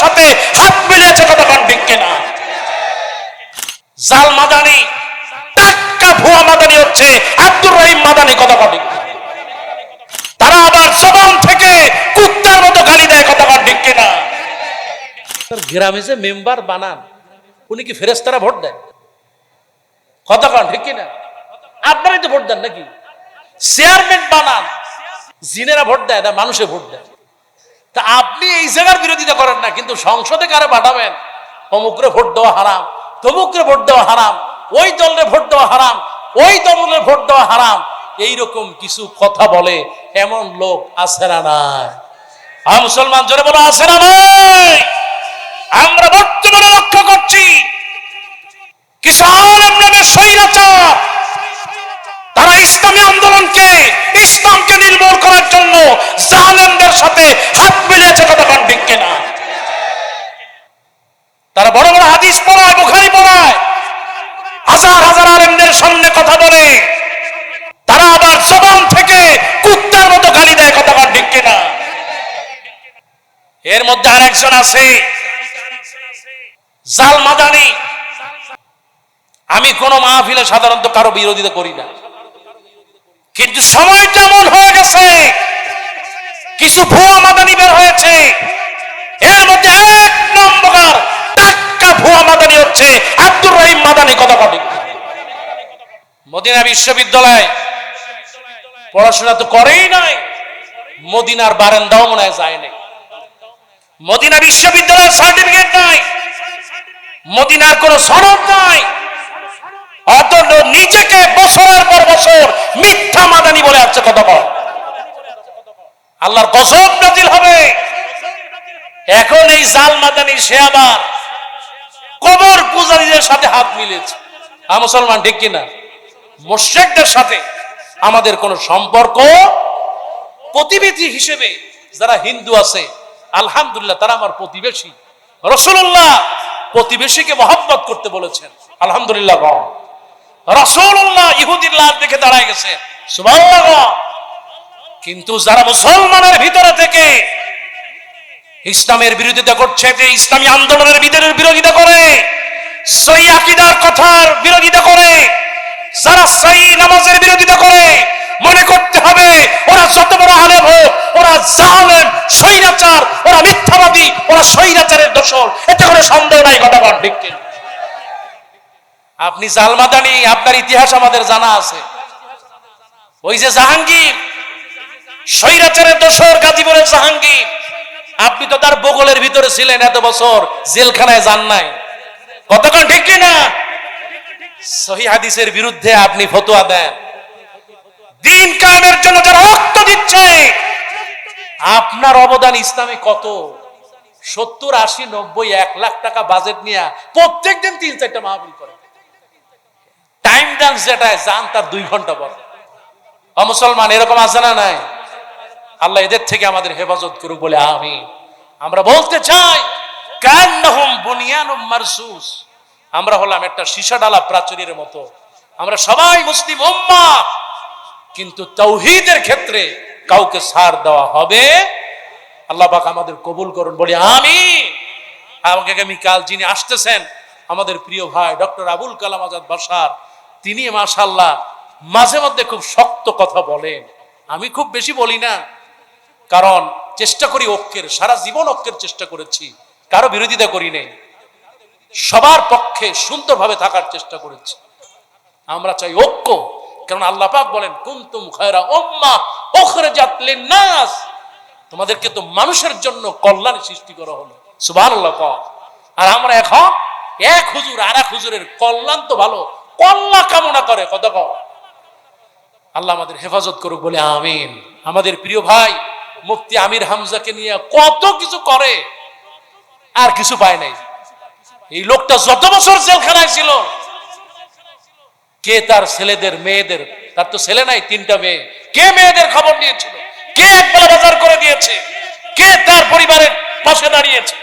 সাথে হাত মিলিয়েছে ঠিক কিনা? জাল মাদানি টাক্কা ভুয়া মাদানি হচ্ছে আব্দুর রহিম মাদানি কতক্ষণ ঠিক তারা আবার জবান থেকে মতো গালি দেয় ঠিক কিনা? গ্রামে যে মেম্বার বানান, উনি কি ফেরেস্তারা ভোট দেয় কতক্ষণ ঠিক কিনা? আপনারাই তো ভোট দেন নাকি? চেয়ারম্যান বানান, জিনেরা ভোট দেয় না, মানুষে ভোট দেয়। তা আপনি এই জায়গার বিরোধিতা করেন না, কিন্তু সংসদে কারে পাঠাবেন? অমুকরে ভোট দেওয়া হারাম, তমুকরে ভোট দেওয়া হারাম, ওই দলের ভোট দেওয়া হারাম, ওই দলের ভোট দেওয়া হারাম। এইরকম কিছু কথা বলে এমন লোক আছে না নাই। আ মুসলমান জোরে বলো, আছে না নাই? আমরা বর্তমানে লক্ষ্য করছি তারা ইসলামী আন্দোলনকে, ইসলামকে নির্মূল করার জন্য সাথে হাত মিলিয়েছে কতক্ষণ ঠিক কিনা? তারা বড় বড় হাদিস পড়ায়, বুখারি পড়ায়। হাজার হাজার আলেমদের সামনে কথা বলে। তারা আবার জবান থেকে কুত্তার মতো গালি দেয় কতক্ষণ ঠিক কিনা? এর মধ্যে আরেকজন আছে। জাল মাদানি। আমি কোন মাহফিলে সাধারণত কারও বিরোধিতা করি না। কিন্তু সময় যেমন কিছু ভুয়া মাদানি বের হয়েছে। এর মধ্যে এক নম্বর টাক্কা ভুয়া মাদানি হচ্ছে। আব্দুর রহিম মাদানি কথা কটি মদিনা বিশ্ববিদ্যালয় পড়াশোনা তো করেই নাই। মদিনার বারান্দাও মনে হয় যায় নাই। মদিনা বিশ্ববিদ্যালয়ের সার্টিফিকেট নাই। মদিনার কোন সনদ নাই। অথচ নিজেকে বছরের পর বছর মিথ্যা মাদানি বলে আসছে বল আল্লাহর গজব নাজিল হবে। এখন এই জাল মাদানি সে আবার কবর পূজারীদের সাথে হাত মিলেছে। আ মুসলমান ঠিক কিনা মোশেকদের সাথে আমাদের কোনো সম্পর্ক প্রতিবেশী হিসেবে যারা হিন্দু আছে, আলহামদুলিল্লাহ তারা আমার প্রতিবেশী। রসুল্লাহ প্রতিবেশীকে মহব্বত করতে বলেছেন, আলহামদুলিল্লাহ। রসুল্লাহ ইহুদির লাভ দেখে দাঁড়ায় গেছে। গণ। কিন্তু যারা মুসলমানের ভিতরে থেকে ইসলামের বিরোধিতা করছে, যে ইসলামী আন্দোলনের ভিতরের বিরোধিতা করে, সই আকিদার কথার বিরোধিতা করে, যারা সই নামাজের বিরোধিতা করে, মনে করতে হবে ওরা যত বড় আলেম হোক, ওরা জালেম, স্বৈরাচার, ওরা মিথ্যাবাদী, ওরা স্বৈরাচারের দোষর। এতে কোনো সন্দেহ নাই, কথা ঠিক আপনি জালমাদানি, আপনার ইতিহাস আমাদের জানা আছে। ওই যে জাহাঙ্গীর স্বৈরাচারের দোষর গাজীপুরের জাহাঙ্গীর। আপনি তো তার বগলের ভিতরে ছিলেন এত বছর, জেলখানায় যান নাই। কতক্ষণ ঠিক না সহি হাদিসের বিরুদ্ধে আপনি ফতোয়া দেন। দিন কায়েমের জন্য যারা রক্ত দিচ্ছে, আপনার অবদান ইসলামে কত? সত্তর, আশি, নব্বই, এক লাখ টাকা বাজেট নিয়ে প্রত্যেক দিন তিন, চারটা মাহফিল করে। টাইম ডান্স যেটায়, যান তার দুই ঘণ্টা পর। মুসলমান, এরকম আছে না নাই? আল্লাহ এদের থেকে আমাদের হেফাজত করুক বলে আমি আমরা বলতে চাই মারসুস। আমরা হলাম একটা সীসা ডালা প্রাচীরের মতো। আমরা সবাই মুসলিম উম্মা। কিন্তু তৌহিদের ক্ষেত্রে কাউকে সার দেওয়া হবে। আল্লাহ পাক আমাদের কবুল করুন বলি আমি আমাকে আগামীকাল যিনি আসতেছেন, আমাদের প্রিয় ভাই ডক্টর আবুল কালাম আজাদ বাসার, তিনি মাশাল্লাহ মাঝে মধ্যে খুব শক্ত কথা বলেন। আমি খুব বেশি বলি না। কারণ চেষ্টা করি ঐক্যের, সারা জীবন ঐক্যের চেষ্টা করেছি, কারও বিরোধিতা করি নেই। সবার পক্ষে সুন্দরভাবে থাকার চেষ্টা করেছি। আমরা চাই ঐক্য কারণ আল্লাহ পাক বলেন, কুন্তুম খায়রা উম্মাহ উখরিজাত লিন-নাস। তোমাদেরকে তো মানুষের জন্য কল্যাণ সৃষ্টি করা হলো। সুবহানাল্লাহ কও। আর আমরা এখন এক হুজুর আর এক হুজুরের কল্যাণ তো ভালো। কল্যাণ কামনা করে কত আল্লাহ আমাদের হেফাজত করুক বলে আমিন। আমাদের প্রিয় ভাই মুফতি আমির হামজাকে নিয়ে কত কিছু করে, আর কিছু পায় নাই। এই লোকটা যত বছর জেলখানায় ছিল, কে তার ছেলেদের মেয়েদের, তার তো ছেলে নাই, তিনটা মেয়ে, কে মেয়েদের খবর নিয়েছিল, কে একবেলা বাজার করে দিয়েছে, কে তার পরিবারের পাশে দাঁড়িয়েছে।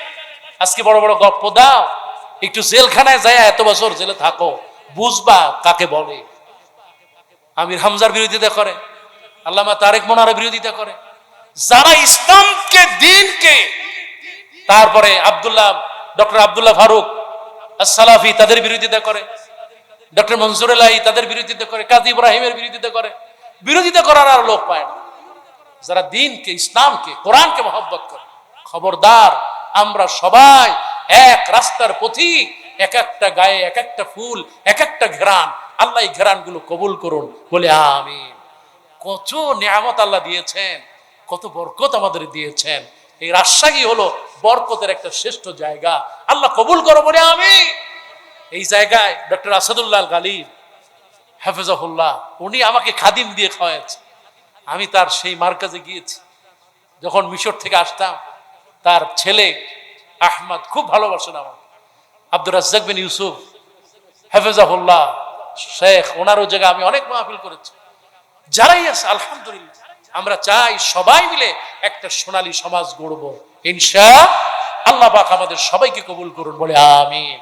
আজকে বড় বড় গপ্প দাও, একটু জেলখানায় যায় এত বছর জেলে থাকো, বুঝবা কাকে বলে। আমির হামজার বিরোধিতা করে, আল্লামা তারেক মোনারের বিরোধিতা করে। যারা ইসলামকে, দিনকে, তারপরে আব্দুল্লাহ, ডক্টর আবদুল্লাহ ফারুক সালাফি তাদের বিরোধিতা করে, ডক্টর মনসুর আলাই তাদের বিরোধিতা করে, কাজী ইব্রাহিমের বিরোধিতা করে। বিরোধিতা করার আর লোক পায় না। যারা দিনকে, ইসলামকে, কোরআনকে মহব্বত করে। খবরদার, আমরা সবাই এক রাস্তার পথিক, এক একটা গায়ে এক একটা ফুল, এক একটা ঘেরান আল্লাহ এই ঘেরানগুলো কবুল করুন, বলে আমিন। কত নিয়ামত আল্লাহ দিয়েছেন। কত বরকত আমাদের দিয়েছেন। এই রাজশাহী হলো বরকতের একটা শ্রেষ্ঠ জায়গা। আল্লাহ কবুল করো বলে আমি। এই জায়গায় ডক্টর আসাদুল্লাহ গালিব হাফেজাহুল্লাহ, উনি আমাকে খাদিম দিয়ে খাওয়াচ্ছে আমি তার সেই মার্কাজে গিয়েছি। যখন মিশর থেকে আসতাম, তার ছেলে আহমদ খুব ভালোবাসেন আমার আব্দুর রাজ্জাক বিন ইউসুফ, হাফেজাহুল্লাহ, শেখ, ওনারও জায়গায় আমি অনেক মাহফিল করেছি। যারাই আছে, আলহামদুলিল্লাহ। আমরা চাই সবাই মিলে একটা সোনালী সমাজ গড়ব। ইনশা আল্লাহ পাক আমাদের সবাইকে কবুল করুন, বলে আমিন।